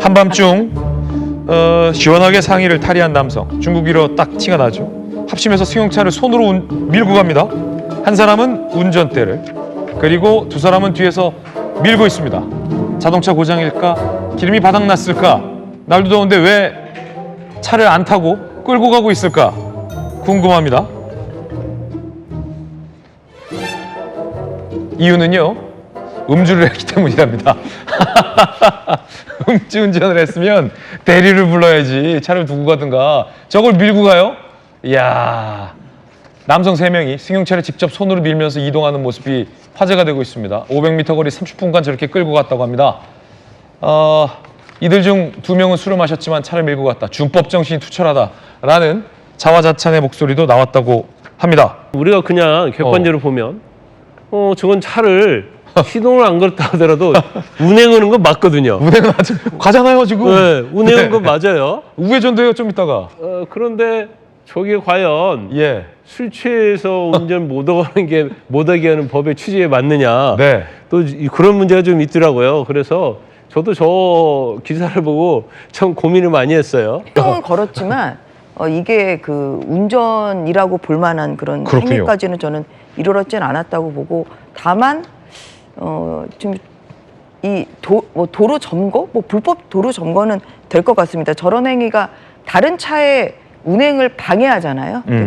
한밤중 어, 시원하게 상의를 탈의한 남성 중국이로 딱 티가 나죠. 합심해서 승용차를 손으로 운- 밀고 갑니다. 한 사람은 운전대를 그리고 두 사람은 뒤에서 밀고 있습니다. 자동차 고장일까? 기름이 바닥났을까? 날도 더운데 왜 차를 안 타고 끌고 가고 있을까? 궁금합니다. 이유는요. 음주를 했기 때문이랍니다. 음주운전을 했으면 대리를 불러야지 차를 두고 가든가 저걸 밀고 가요? 이야 남성 세명이 승용차를 직접 손으로 밀면서 이동하는 모습이 화제가 되고 있습니다. 500m 거리 30분간 저렇게 끌고 갔다고 합니다. 어, 이들 중 두 명은 술을 마셨지만 차를 밀고 갔다. 준법 정신이 투철하다라는 자화자찬의 목소리도 나왔다고 합니다. 우리가 그냥 객관적으로 보면 어 저건 차를 시동을 안 걸었다 하더라도 운행하는 건 맞거든요. 운행은 아직 가잖아요 지금. 네, 운행한 건 맞아요. 우회전도요 좀 이따가. 어, 그런데 저게 과연 예. 술 취해서 운전 못하는 게 못하게 하는 법의 취지에 맞느냐? 네. 또 이- 그런 문제가 좀 있더라고요. 그래서 저도 저 기사를 보고 참 고민을 많이 했어요. 시동은 걸었지만 어, 이게 그 운전이라고 볼 만한 그런 그렇군요. 행위까지는 저는 이르렀진 않았다고 보고 다만 어, 지금 이 도, 뭐 도로 점거, 뭐 불법 도로 점거는 될 것 같습니다. 저런 행위가 다른 차의 운행을 방해하잖아요. 음.